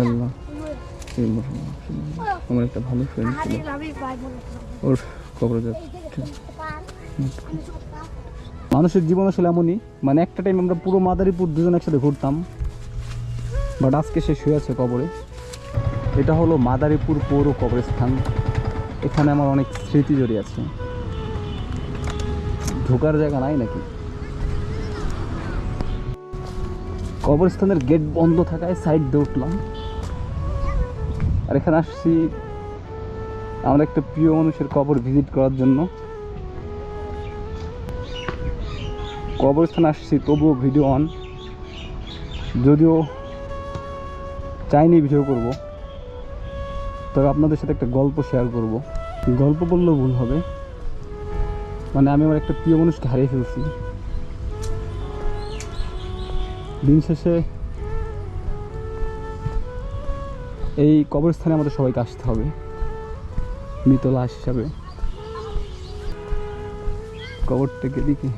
আল্লাহ আমার একটা ভালো ফ্রেন্ড ছিল। ওর কবর মানুষের জীবন আসলে এমনই মানে একটা টাইম আমরা পুরো মাদারীপুর দুজন একসাথে ঘুরতাম বাট আজকে সে শুয়ে আছে কবরে। এটা হলো মাদারীপুর পৌর কবরস্থান। এখানে আমার অনেক স্মৃতি জড়িয়ে আছে। ঢোকার জায়গা নাই নাকি? কবরস্থানের গেট বন্ধ থাকায় সাইড দিয়ে উঠলাম। আর এখানে আসছি আমার একটা প্রিয় মানুষের কবর ভিজিট করার জন্য। কবরস্থানে আসছি, তবুও ভিডিও অন যদিও চাইনি ভিডিও করব, তবে আপনাদের সাথে একটা গল্প শেয়ার করব। গল্প বললেও ভুল হবে। মানে আমি আমার একটা প্রিয় মানুষকে হারিয়ে ফেলছি। দিন শেষে এই কবরস্থানে আমাদের সবাইকে আসতে হবে। মৃত লাশ হিসাবে। কবরটাকে দিকে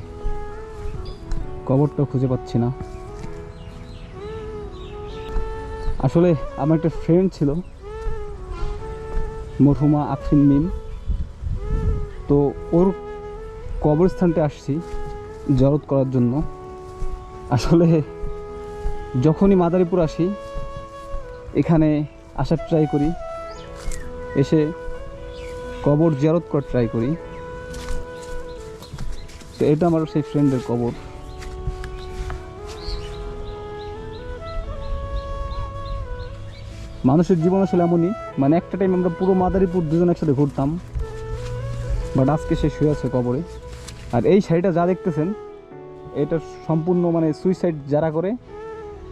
কবরটা খুঁজে পাচ্ছি না। আসলে আমার একটা ফ্রেন্ড ছিল। মরহুমা আফরিন মিম। তো ওর কবরস্থানটা আসছি জরত করার জন্য। আসলে যখনই মাদারীপুর আসি, এখানে আসার ট্রাই করি। এসে কবর জিয়ারত করার ট্রাই করি। তো এটা আমার সেই ফ্রেন্ডের কবর। মানুষের জীবন আসলে এমনই। মানে একটা টাইম আমরা পুরো মাদারীপুর দুজন একসাথে ঘুরতাম। বাট আজকে সে শুয়ে আছে কবরে। আর এই শাড়িটা যা দেখতেছেন এটা সম্পূর্ণ মানে সুইসাইড যারা করে,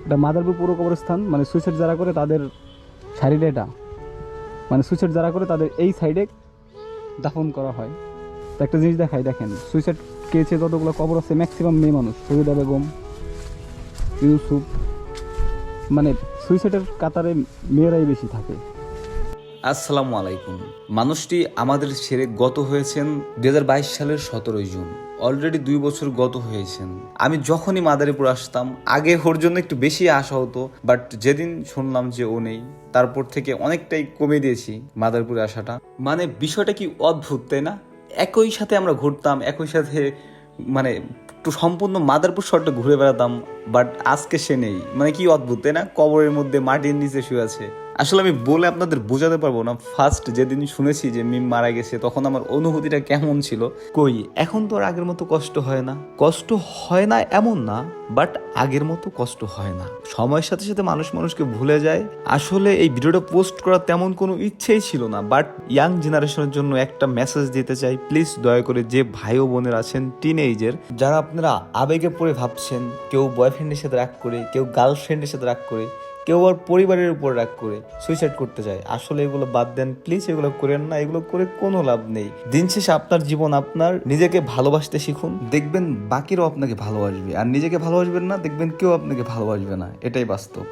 এটা মাদারপুর পৌর কবরস্থান মানে সুইসাইড যারা করে, তাদের শাড়িটা এটা মানে সুইসাইড যারা করে তাদের এই সাইডে দাফন করা হয়। তো একটা জিনিস দেখাই, দেখেন, সুইসাইড কেছে যতগুলো কবর আছে ম্যাক্সিমাম মেয়ে মানুষ সুবিধা বেগম, ইউসুফ মানে সুইসাইডের কাতারে মেয়েরাই বেশি থাকে। আসসালামু আলাইকুম। মানুষটি আমাদের ছেড়ে গত হয়েছেন দু হাজার বাইশ সালের সতেরোই জুন। অলরেডি দুই বছর গত হয়েছেন। আমি যখনই মাদারীপুর আসতাম, আগে ওর জন্য একটু বেশি আশা হতো বাট যেদিন শুনলাম যে ও নেই, তারপর থেকে অনেকটাই কমে দিয়েছি মাদারীপুরে আসাটা। মানে বিষয়টা কি অদ্ভুত, তাই না? একই সাথে আমরা ঘুরতাম, একই সাথে মানে একটু সম্পূর্ণ মাদারপুর শহরটা ঘুরে বেড়াতাম বাট আজকে সে নেই। মানে কি অদ্ভুত, তাই না? কবরের মধ্যে মাটির নিচে শুয়ে আছে। আসলে আমি বলে আপনাদের বোঝাতে পারব না। ফার্স্ট যেদিন শুনেছি যে মিম মারা গেছে, তখন আমার অনুভূতিটা কেমন ছিল? কই, এখন তো আর আগের মতো কষ্ট হয় না। কষ্ট হয় না এমন না বাট আগের মতো কষ্ট হয় না। সময়ের সাথে সাথে মানুষ মানুষকে ভুলে যায়। আসলে এই ভিডিওটা পোস্ট করার তেমন কোনো ইচ্ছেই ছিল না বাট ইয়াং জেনারেশনের জন্য একটা মেসেজ দিতে চাই। প্লিজ দয়া করে যে ভাই ও বোনের আছেন টিন এইজের যারা আপনারা আবেগে পড়ে ভাবছেন, কেউ বয়ফ্রেন্ডের সাথে রাগ করে, কেউ গার্লফ্রেন্ডের সাথে রাগ করে, কেউ আর পরিবারের উপর রাগ করে সুইসাইড করতে চায় আসলে এগুলো বাদ দেন প্লিজ এগুলো করেন না, এগুলো করে কোনো লাভ নেই। দিন শেষে আপনার জীবন আপনার, নিজেকে ভালোবাসতে শিখুন, দেখবেন বাকিরাও আপনাকে ভালোবাসবে। আর নিজেকে ভালোবাসবেন না, দেখবেন কেউ আপনাকে ভালোবাসবে না। এটাই বাস্তব।